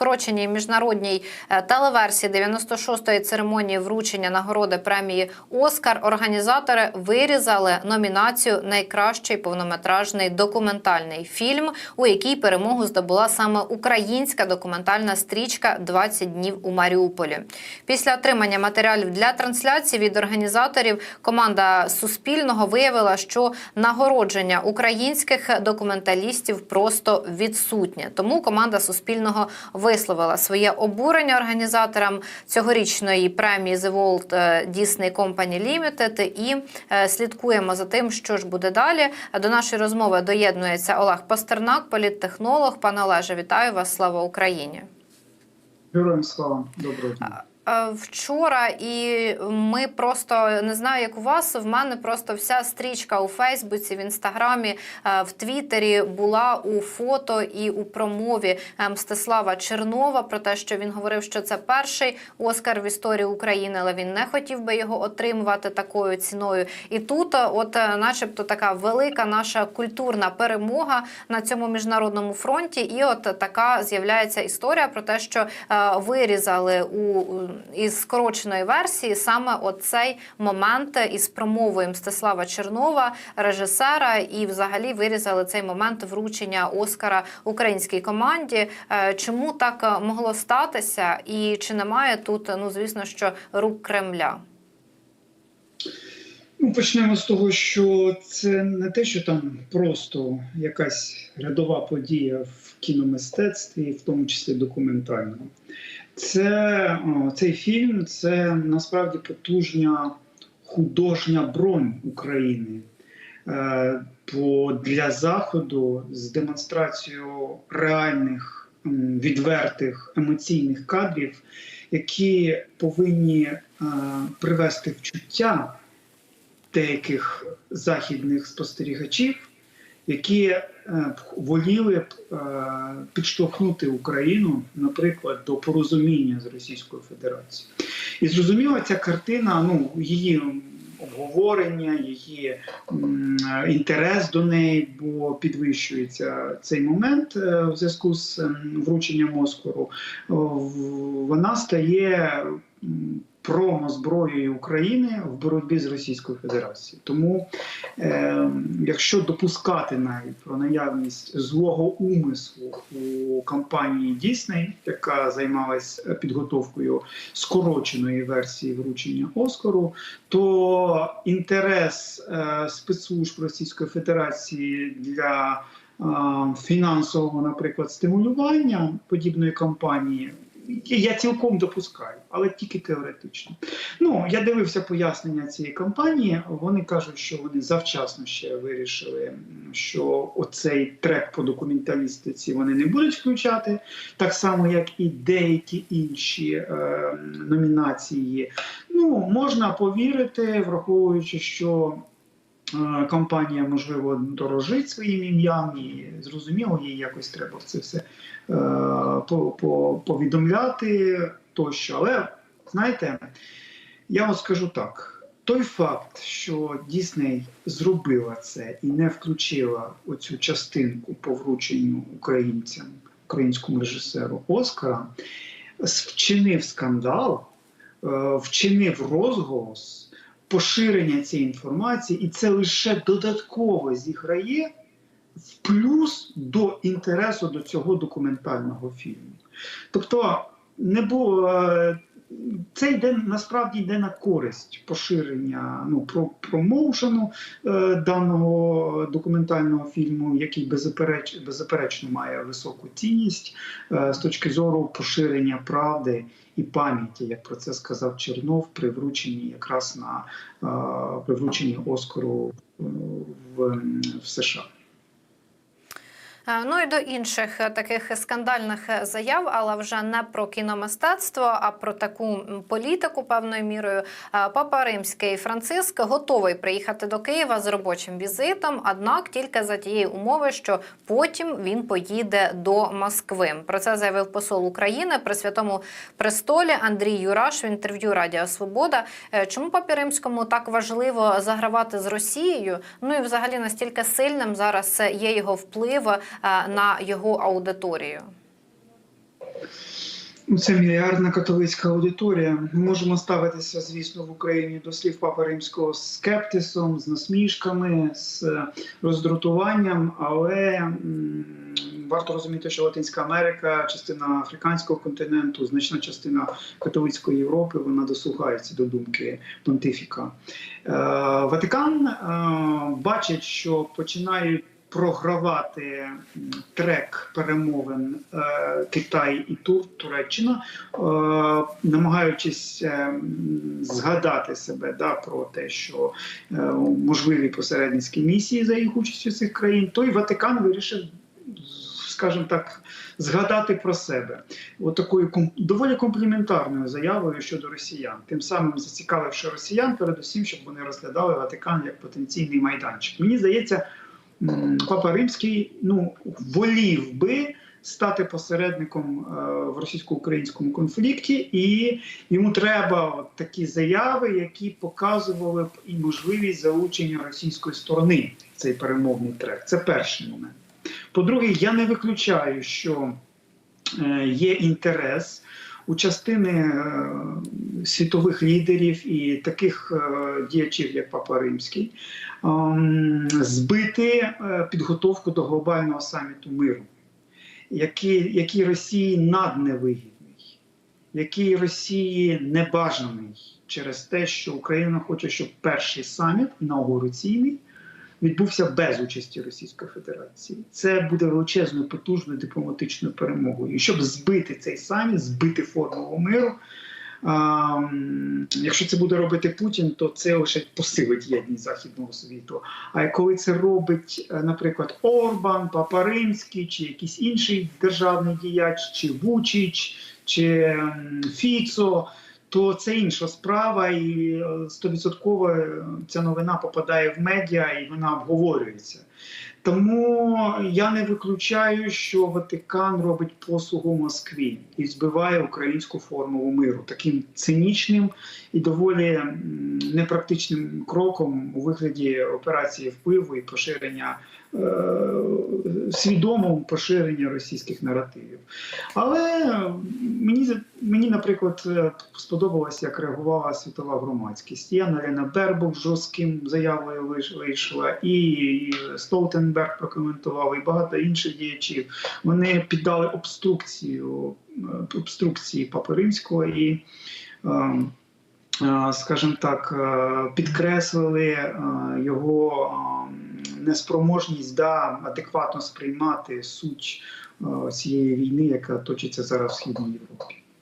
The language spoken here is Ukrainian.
скороченій міжнародній е, телеверсії 96-ї церемонії вручення нагороди премії Оскар організатори вирізали номінацію Найкращий повнометражний документальний фільм, у якій перемогу здобула саме українська документальна стрічка «20 днів у Маріуполі. Після отримання матеріалів для трансляції від організаторів команда Суспільного виявила, що нагородження українських документалістів просто відсутнє. Тому команда Суспільного висловила своє обурення організаторам цьогорічної премії The Walt е, Disney Company Limited і е, слідкуємо за тим, що ж буде далі. До нашої розмови доєднується Олег Пастернак, політтехнолог. Пане Олеже, вітаю вас! Слава Україні! Героям слава, доброго дня. Е, Вчора і ми просто не знаю, як у вас. В мене просто вся стрічка у Фейсбуці, в інстаграмі, е, в Твіттері була у фото і у промові е, Мстислава Чернова про те, що він говорив, що це перший Оскар в історії України, але він не хотів би його отримувати такою ціною. І тут, от, начебто, така велика наша культурна перемога на цьому міжнародному фронті. І от така з'являється історія про те, що вирізали у із скороченої версії саме оцей момент із промовою Мстислава Чернова, режисера, і взагалі вирізали цей момент вручення Оскара українській команді. Е, Чому так е, могло статися? І чи немає тут, ну звісно, що рук Кремля? Ну, почнемо з того, що це не те, що там просто якась рядова подія в кіномистецтві, в тому числі документальному. Це цей фільм це насправді потужна художня бронь України. Е, для заходу з демонстрацією реальних відвертих емоційних кадрів, які повинні е, привести в чуття деяких західних спостерігачів, які е, воліли б е, підштовхнути Україну, наприклад, до порозуміння з Російською Федерацією. І зрозуміло, ця картина, ну її обговорення, її інтерес до неї, бо підвищується цей момент е, в зв'язку з ем, врученням Оскару. Вона стає промозброєю України в боротьбі з Російською Федерацією. Тому, е, якщо допускати навіть про наявність злого умислу у компанії Дісней, яка займалась підготовкою скороченої версії вручення Оскару, то інтерес е, спецслужб Російської Федерації для е, фінансового, наприклад, стимулювання подібної кампанії. Я цілком допускаю, але тільки теоретично. Ну я дивився пояснення цієї кампанії. Вони кажуть, що вони завчасно ще вирішили, що оцей трек по документалістиці вони не будуть включати, так само як і деякі інші е, номінації. Ну можна повірити, враховуючи, що. Е, Компанія, можливо, дорожить своїм ім'ям, і зрозуміло, їй якось треба це все е, по- по- повідомляти тощо. Але знаєте, я вам скажу так: той факт, що Дісней зробила це і не включила оцю частинку по врученню українцям, українському режисеру Оскара, вчинив скандал, е, вчинив розголос. Поширення цієї інформації, і це лише додатково зіграє в плюс до інтересу до цього документального фільму. Тобто, не було. Це йде насправді йде на користь поширення ну, про промоушену е, даного документального фільму, який беззапереч, беззаперечно має високу цінність е, з точки зору поширення правди і пам'яті, як про це сказав Чернов при врученні якраз на е, при врученні Оскару е, в, в США. Е, Ну і до інших е, таких скандальних е, заяв, але вже не про кіномистецтво, а про таку політику певною мірою. Папа Римський Франциск готовий приїхати до Києва з робочим візитом, однак тільки за тієї умови, що потім він поїде до Москви. Про це заявив посол України при святому престолі Андрій Юраш в інтерв'ю Радіо Свобода. Чому папі римському так важливо загравати з Росією? Ну і взагалі настільки сильним зараз є його вплив на його аудиторію. Ну, Це мільярдна католицька аудиторія. Ми можемо ставитися, звісно, в Україні до слів Папи Римського з скептисом, з насмішками, з роздратуванням, але варто розуміти, що Латинська Америка, частина африканського континенту, значна частина католицької Європи, вона дослухається до думки понтифіка. Е, Ватикан е, бачить, що починають програвати трек перемовин е, Китай і Тур, Туреччина, е, намагаючись е, згадати себе да, про те, що можливі посередницькі місії за їх участю цих країн, той Ватикан вирішив, скажімо так, згадати про себе. От такою доволі компліментарною заявою щодо росіян, тим самим зацікавивши росіян, передусім, щоб вони розглядали Ватикан як потенційний майданчик. Мені здається, Папа Римський ну, волів би стати посередником е, в російсько-українському конфлікті, і йому треба такі заяви, які показували б і можливість залучення російської сторони в цей перемовний трек. Це перший момент. По-друге, я не виключаю, що е, є інтерес у частини е, світових лідерів і таких діячів, як Папа Римський, збити е, підготовку до глобального саміту миру, який, який Росії надневигідний, який Росії небажаний через те, що Україна хоче, щоб перший саміт інаугураційний відбувся без участі Російської Федерації. Це буде величезною потужною дипломатичною перемогою. І щоб збити цей саміт, збити формулу миру. Якщо це буде робити Путін, то це лише посилить єдність західного світу. А коли це робить, е, наприклад, Орбан, Папа Римський, чи якийсь інший державний діяч, чи Вучич, чи Фіцо, то це інша справа, і е, стовідсотково е, ця новина попадає в медіа і вона обговорюється. Тому я не виключаю, що Ватикан робить послугу Москві і збиває українську формулу миру таким цинічним і доволі непрактичним кроком у вигляді операції впливу і поширення е, свідомого поширення російських наративів. Але мені мені, наприклад, е, сподобалось, як реагувала світова громадськість. І Аналіна Бербок жорстким заявою вийшла, і Столтенберг прокоментував, і багато інших діячів. Вони піддали обструкцію е, обструкції Папи Римського і. Скажімо так, підкреслили його неспроможність да, адекватно сприймати суть е, цієї війни, яка точиться зараз в східній Європі.